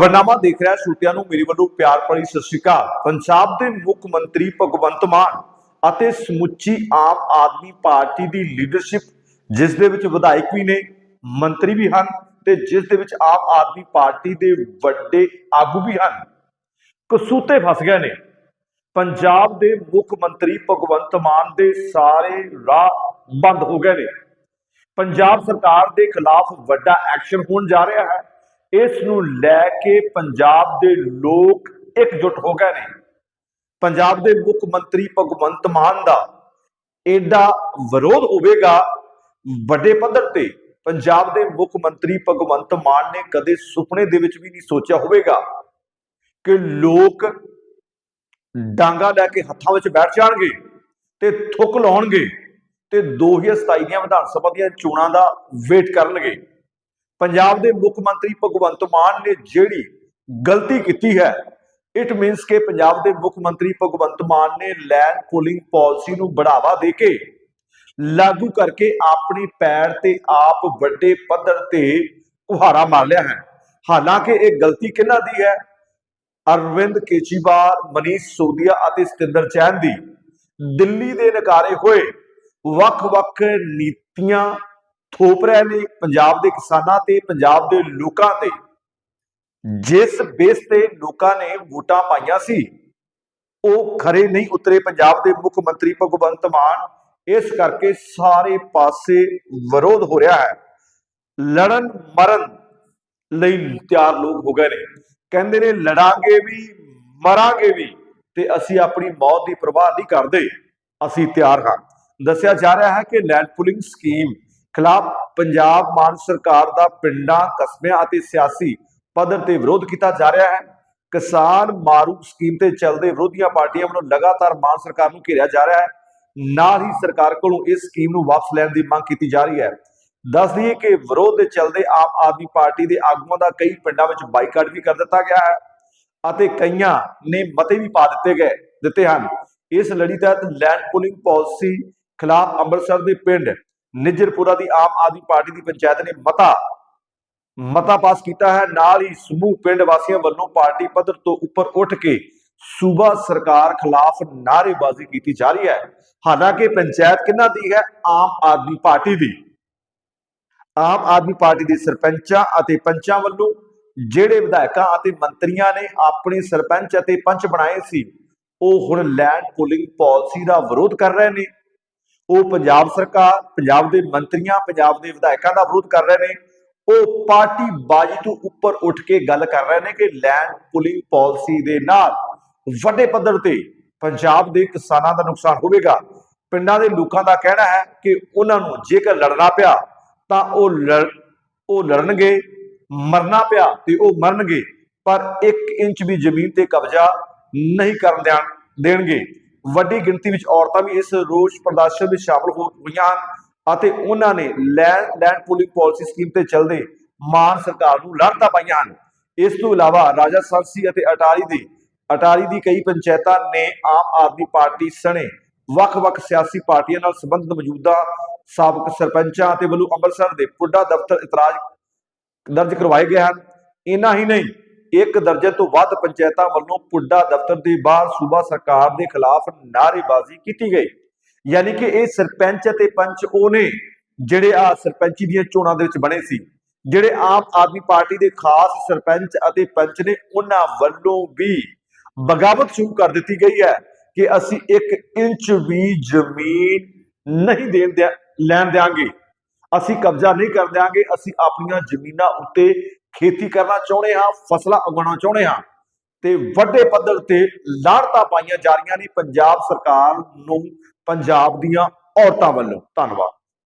ਬਰਨਾਮਾ ਦੇਖ ਰਿਹਾ ਛੋਟਿਆਂ ਨੂੰ। ਮੇਰੇ ਵੱਲੋਂ ਪਿਆਰ ਭਰੀ ਸਤਿ ਸ਼੍ਰੀ ਅਕਾਲ। ਪੰਜਾਬ ਦੇ ਮੁੱਖ ਮੰਤਰੀ ਭਗਵੰਤ ਮਾਨ ਅਤੇ ਸਮੁੱਚੀ ਆਮ ਆਦਮੀ ਪਾਰਟੀ ਦੀ ਲੀਡਰਸ਼ਿਪ ਜਿਸ ਦੇ ਵਿੱਚ ਵਿਧਾਇਕ ਵੀ ਨੇ, ਮੰਤਰੀ ਵੀ ਹਨ ਤੇ ਜਿਸ ਦੇ ਵਿੱਚ ਆਮ ਆਦਮੀ ਪਾਰਟੀ ਦੇ ਵੱਡੇ ਆਗੂ ਵੀ ਹਨ। ਕਸੂਤੇ ਫਸ ਗਏ ਨੇ। ਪੰਜਾਬ ਦੇ ਮੁੱਖ ਮੰਤਰੀ ਭਗਵੰਤ ਮਾਨ ਦੇ ਸਾਰੇ ਰਾਹ ਬੰਦ ਹੋ ਗਏ ਨੇ। ਪੰਜਾਬ ਸਰਕਾਰ ਦੇ ਖਿਲਾਫ ਵੱਡਾ ਐਕਸ਼ਨ ਹੋਣ ਜਾ ਰਿਹਾ ਹੈ। ਇਸ ਨੂੰ ਲੈ ਕੇ ਪੰਜਾਬ ਦੇ ਲੋਕ ਇਕਜੁੱਟ ਹੋ ਗਏ ਨੇ। ਪੰਜਾਬ ਦੇ ਮੁੱਖ ਮੰਤਰੀ ਭਗਵੰਤ ਮਾਨ ਦਾ ਐਡਾ ਵਿਰੋਧ ਹੋਵੇਗਾ ਵੱਡੇ ਪੱਧਰ ਤੇ। ਪੰਜਾਬ ਦੇ ਮੁੱਖ ਮੰਤਰੀ ਭਗਵੰਤ ਮਾਨ ਨੇ ਕਦੇ ਸੁਪਨੇ ਦੇ ਵਿੱਚ ਵੀ ਨਹੀਂ ਸੋਚਿਆ ਹੋਵੇਗਾ ਕਿ ਲੋਕ ਡਾਂਗਾ ਲੈ ਕੇ ਹੱਥਾਂ ਵਿੱਚ ਬੈਠ ਜਾਣਗੇ ਤੇ ਥੁੱਕ ਲਾਉਣਗੇ ਤੇ 2027 ਦੀਆਂ ਵਿਧਾਨ ਸਭਾ ਦੀਆਂ ਚੋਣਾਂ ਦਾ ਵੇਟ ਕਰਨਗੇ। ਪੰਜਾਬ ਦੇ ਮੁੱਖ ਮੰਤਰੀ ਭਗਵੰਤ ਮਾਨ ਨੇ ਜਿਹੜੀ ਗਲਤੀ ਕੀਤੀ ਹੈ ਇਟ ਮੀਨਸ ਕਿ ਪੰਜਾਬ ਦੇ ਮੁੱਖ ਮੰਤਰੀ ਭਗਵੰਤ ਮਾਨ ਨੇ ਲੈਂਡ ਪੂਲਿੰਗ ਪਾਲਿਸੀ ਨੂੰ ਬੜਾਵਾ ਦੇ ਕੇ ਲਾਗੂ ਕਰਕੇ ਆਪਣੀ ਪੈਰ ਤੇ ਆਪ ਵੱਡੇ ਪੱਧਰ ਤੇ ਕੁਹਾਰਾ ਮਾਰ ਲਿਆ ਹੈ। ਹਾਲਾਂਕਿ ਇਹ ਗਲਤੀ ਕਿਹਨਾਂ ਦੀ ਹੈ? ਅਰਵਿੰਦ ਕੇਜਰੀਵਾਲ, ਮਨੀਸ਼ ਸੋਦੀਆ ਅਤੇ ਸਤਿੰਦਰ ਚੈਨ ਦੀ। ਦਿੱਲੀ ਦੇ ਨਕਾਰੇ ਹੋਏ ਵੱਖ-ਵੱਖ ਨੀਤੀਆਂ ਥੋਪ ਰਹੇ ਨੇ ਪੰਜਾਬ ਦੇ ਕਿਸਾਨਾਂ ਤੇ, ਪੰਜਾਬ ਦੇ ਲੋਕਾਂ ਤੇ। ਜਿਸ ਬੇਸ ਤੇ ਲੋਕਾਂ ਨੇ ਵੋਟਾਂ ਪਾਈਆਂ ਸੀ, ਉਹ ਖਰੇ ਨਹੀਂ ਉਤਰੇ। ਪੰਜਾਬ ਦੇ ਮੁੱਖ ਮੰਤਰੀ ਭਗਵੰਤ ਮਾਨ ਇਸ ਕਰਕੇ ਸਾਰੇ ਪਾਸੇ ਵਿਰੋਧ ਹੋ ਰਿਹਾ ਹੈ। ਲੜਨ ਮਰਨ ਲਈ ਤਿਆਰ ਲੋਕ ਹੋ ਗਏ ਨੇ। ਕਹਿੰਦੇ ਨੇ, ਲੜਾਂਗੇ ਵੀ, ਮਰਾਂਗੇ ਵੀ, ਤੇ ਅਸੀਂ ਆਪਣੀ ਮੌਤ ਦੀ ਪਰਵਾਹ ਨਹੀਂ ਕਰਦੇ। ਅਸੀਂ ਤਿਆਰ ਹਾਂ। ਦੱਸਿਆ ਜਾ ਰਿਹਾ ਹੈ ਕਿ ਲੈਂਡ ਪੁਲਿੰਗ ਸਕੀਮ ਖਿਲਾਫ ਪੰਜਾਬ ਮਾਨ ਸਰਕਾਰ ਦਾ ਪਿੰਡਾਂ, ਕਸਬਿਆਂ ਅਤੇ ਸਿਆਸੀ ਪੱਧਰ ਤੇ ਵਿਰੋਧ ਕੀਤਾ ਜਾ ਰਿਹਾ ਹੈ। ਕਿਸਾਨ ਮਾਰੂ ਸਕੀਮ ਤੇ ਚੱਲਦੇ ਵਿਰੋਧੀਆਂ ਪਾਰਟੀਆਂ ਵੱਲੋਂ ਲਗਾਤਾਰ ਮਾਨ ਸਰਕਾਰ ਨੂੰ ਘੇਰਿਆ ਜਾ ਰਿਹਾ ਹੈ। ਨਾਲ ਹੀ ਸਰਕਾਰ ਕੋਲੋਂ ਇਸ ਸਕੀਮ ਨੂੰ ਵਾਪਸ ਲੈਣ ਦੀ ਮੰਗ ਕੀਤੀ ਜਾ ਰਹੀ ਹੈ। ਦੱਸ ਦਈਏ ਕਿ ਵਿਰੋਧ ਦੇ ਚੱਲਦੇ ਆਮ ਆਦਮੀ ਪਾਰਟੀ ਦੇ ਆਗੂਆਂ ਦਾ ਕਈ ਪਿੰਡਾਂ ਵਿੱਚ ਬਾਈਕਾਟ ਵੀ ਕਰ ਦਿੱਤਾ ਗਿਆ ਹੈ ਅਤੇ ਕਈਆਂ ਨੇ ਮਤੇ ਵੀ ਪਾ ਦਿੱਤੇ ਗਏ, ਦਿੱਤੇ ਹਨ। ਇਸ ਲੜੀ ਤਹਿਤ ਲੈਂਡ ਪੁਲਿੰਗ ਪਾਲਿਸੀ ਖਿਲਾਫ ਅੰਮ੍ਰਿਤਸਰ ਦੇ ਪਿੰਡ ਨਿਜਰਪੁਰਾ ਦੀ ਆਮ ਆਦਮੀ ਪਾਰਟੀ ਦੀ ਪੰਚਾਇਤ ਨੇ ਮਤਾ ਮਤਾ ਪਾਸ ਕੀਤਾ ਹੈ। ਨਾਲ ਹੀ ਸਮੂਹ ਪਿੰਡ ਵਾਸੀਆਂ ਵੱਲੋਂ ਪਾਰਟੀ ਪੱਧਰ ਤੋਂ ਉੱਪਰ ਉੱਠ ਕੇ ਸੂਬਾ ਸਰਕਾਰ ਖਿਲਾਫ ਨਾਅਰੇਬਾਜ਼ੀ ਕੀਤੀ ਜਾ ਰਹੀ ਹੈ। ਹਾਲਾਂਕਿ ਪੰਚਾਇਤ ਕਿਹਨਾਂ ਦੀ ਹੈ? ਆਮ ਆਦਮੀ ਪਾਰਟੀ ਦੀ। ਆਮ ਆਦਮੀ ਪਾਰਟੀ ਦੇ ਸਰਪੰਚਾਂ ਅਤੇ ਪੰਚਾਂ ਵੱਲੋਂ ਜਿਹੜੇ ਵਿਧਾਇਕਾਂ ਅਤੇ ਮੰਤਰੀਆਂ ਨੇ ਆਪਣੇ ਸਰਪੰਚ ਅਤੇ ਪੰਚ ਬਣਾਏ ਸੀ, ਉਹ ਹੁਣ ਲੈਂਡ ਪੁਲਿੰਗ ਪਾਲਿਸੀ ਦਾ ਵਿਰੋਧ ਕਰ ਰਹੇ ਨੇ। ਉਹ ਪੰਜਾਬ ਸਰਕਾਰ, ਪੰਜਾਬ ਦੇ ਮੰਤਰੀਆਂ, ਪੰਜਾਬ ਦੇ ਵਿਧਾਇਕਾਂ ਦਾ ਵਿਰੋਧ ਕਰ ਰਹੇ ਨੇ। ਉਹ ਪਾਰਟੀ ਬਾਜੀ ਤੋਂ ਉੱਪਰ ਉੱਠ ਕੇ ਗੱਲ ਕਰ ਰਹੇ ਨੇ ਕਿ ਲੈਂਡ ਪੁਲਿੰਗ ਪਾਲਿਸੀ ਦੇ ਨਾਲ ਵੱਡੇ ਪੱਧਰ ਤੇ ਪੰਜਾਬ ਦੇ ਕਿਸਾਨਾਂ ਦਾ ਨੁਕਸਾਨ ਹੋਵੇਗਾ। ਪਿੰਡਾਂ ਦੇ ਲੋਕਾਂ ਦਾ ਕਹਿਣਾ ਹੈ ਕਿ ਉਹਨਾਂ ਨੂੰ ਜੇਕਰ ਲੜਨਾ ਪਿਆ, ਤਾਂ ਉਹ ਲੜ, ਉਹ ਲੜਨਗੇ, ਮਰਨਾ ਪਿਆ ਤੇ ਉਹ ਮਰਨਗੇ, ਪਰ 1 ਇੰਚ ਵੀ ਜ਼ਮੀਨ ਤੇ ਕਬਜ਼ਾ ਨਹੀਂ ਕਰਨ ਦੇਣ, ਦੇਣਗੇ। ਵੱਡੀ ਗਿਣਤੀ ਵਿੱਚ ਔਰਤਾਂ ਵੀ ਇਸ ਰੋਸ ਪ੍ਰਦਰਸ਼ਨ ਵਿੱਚ ਸ਼ਾਮਲ ਹੋ ਹੋਈਆਂ ਹਨ ਅਤੇ ਉਹਨਾਂ ਨੇ land land pooling policy scheme ਤੇ ਚੱਲਦੇ ਮਾਨ ਸਰਕਾਰ ਨੂੰ ਲੜਤਾ ਪਾਈਆਂ ਹਨ। ਇਸ ਤੋਂ ਇਲਾਵਾ ਰਾਜਾ ਸਰਸੀ ਅਤੇ ਅਟਾਰੀ ਦੀ ਅਟਾਰੀ ਦੀ ਕਈ ਪੰਚਾਇਤਾਂ ਨੇ ਆਮ ਆਦਮੀ ਪਾਰਟੀ ਸਣੇ ਵੱਖ-ਵੱਖ ਸਿਆਸੀ ਪਾਰਟੀਆਂ ਨਾਲ ਸੰਬੰਧਿਤ ਮੌਜੂਦਾ ਸਾਬਕ ਸਰਪੰਚਾਂ ਅਤੇ ਵੱਲੋਂ ਅੰਮ੍ਰਿਤਸਰ ਦੇ ਪੁੱਡਾ ਦਫ਼ਤਰ ਇਤਰਾਜ਼ ਦਰਜ ਕਰਵਾਏ ਗਏ ਹਨ। ਇਨਾ ਹੀ ਨਹੀਂ ਇੱਕ ਦਰਜਨ ਤੋਂ ਵੱਧ ਪੰਚਾਇਤਾਂ ਵੱਲੋਂ ਪੁੱਡਾ ਦਫ਼ਤਰ ਦੇ ਬਾਹਰ ਸੂਬਾ ਸਰਕਾਰ ਦੇ ਖਿਲਾਫ ਨਾਅਰੇਬਾਜ਼ੀ ਕੀਤੀ ਗਈ। ਯਾਨੀ ਕਿ ਇਹ ਸਰਪੰਚ ਅਤੇ ਪੰਚ ਉਹ ਨੇ ਜਿਹੜੇ ਆ ਸਰਪੰਚੀ ਦੀਆਂ ਚੋਣਾਂ ਦੇ ਵਿੱਚ ਬਣੇ ਸੀ। ਜਿਹੜੇ ਆਮ ਆਦਮੀ ਪਾਰਟੀ ਦੇ ਖਾਸ ਸਰਪੰਚ ਅਤੇ ਪੰਚ ਨੇ ਉਹਨਾਂ ਵੱਲੋਂ ਵੀ ਬਗਾਵਤ ਸ਼ੁਰੂ ਕਰ ਦਿੱਤੀ ਗਈ ਹੈ ਕਿ ਅਸੀਂ 1 ਇੰਚ ਵੀ ਜ਼ਮੀਨ ਨਹੀਂ ਦੇਣ ਦਿਆ ਲੈਣ ਦਿਆਂਗੇ। ਅਸੀਂ ਕਬਜ਼ਾ ਨਹੀਂ ਕਰ ਦਿਆਂਗੇ। ਅਸੀਂ ਆਪਣੀਆਂ ਜ਼ਮੀਨਾਂ ਉੱਤੇ ਖੇਤੀ ਕਰਨਾ ਚਾਹੁੰਦੇ ਹਾਂ, ਫਸਲਾਂ ਉਗਾਉਣਾ ਚਾਹੁੰਦੇ ਹਾਂ, ਤੇ ਵੱਡੇ ਪੱਧਰ ਤੇ ਲਾੜਤਾ ਪਾਈਆਂ ਜਾ ਰਹੀਆਂ ਨੇ ਪੰਜਾਬ ਸਰਕਾਰ ਨੂੰ, ਪੰਜਾਬ ਦੀਆਂ ਔਰਤਾਂ ਵੱਲੋਂ। ਧੰਨਵਾਦ।